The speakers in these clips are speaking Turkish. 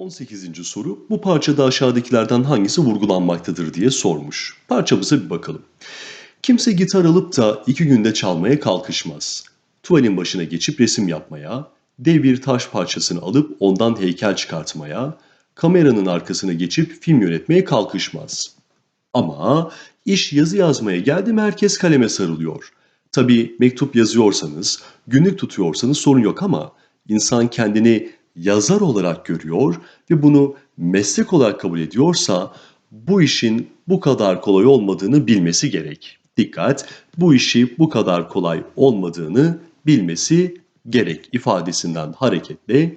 18. soru bu parçada aşağıdakilerden hangisi vurgulanmaktadır diye sormuş. Parçamıza bir bakalım. Kimse gitar alıp da iki günde çalmaya kalkışmaz. Tuvalin başına geçip resim yapmaya, dev bir taş parçasını alıp ondan heykel çıkartmaya, kameranın arkasına geçip film yönetmeye kalkışmaz. Ama iş yazı yazmaya geldi mi herkes kaleme sarılıyor. Tabii mektup yazıyorsanız, günlük tutuyorsanız sorun yok ama insan kendini yazar olarak görüyor ve bunu meslek olarak kabul ediyorsa bu işin bu kadar kolay olmadığını bilmesi gerek. Dikkat, bu işi bu kadar kolay olmadığını bilmesi gerek ifadesinden hareketle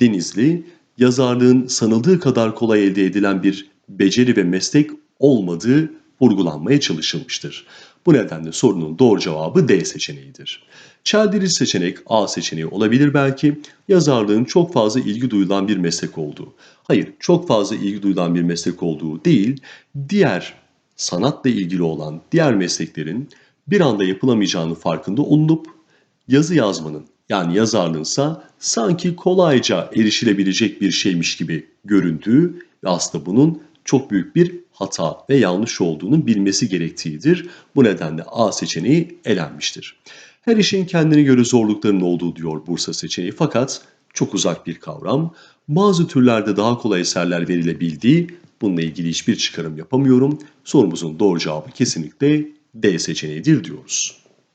Denizli, yazarlığın sanıldığı kadar kolay elde edilen bir beceri ve meslek olmadığı vurgulanmaya çalışılmıştır. Bu nedenle sorunun doğru cevabı D seçeneğidir. Çeldirici seçenek A seçeneği olabilir belki. Yazarlığın çok fazla ilgi duyulan bir meslek olduğu. Hayır, çok fazla ilgi duyulan bir meslek olduğu değil, diğer sanatla ilgili olan diğer mesleklerin bir anda yapılamayacağını farkında olunup yazı yazmanın yani yazarlığınsa sanki kolayca erişilebilecek bir şeymiş gibi göründüğü ve aslında bunun çok büyük bir hata ve yanlış olduğunu bilmesi gerektiğidir. Bu nedenle A seçeneği elenmiştir. Her işin kendine göre zorluklarının olduğu diyor Bursa seçeneği fakat çok uzak bir kavram. Bazı türlerde daha kolay eserler verilebildiği bununla ilgili hiçbir çıkarım yapamıyorum. Sorumuzun doğru cevabı kesinlikle D seçeneğidir diyoruz.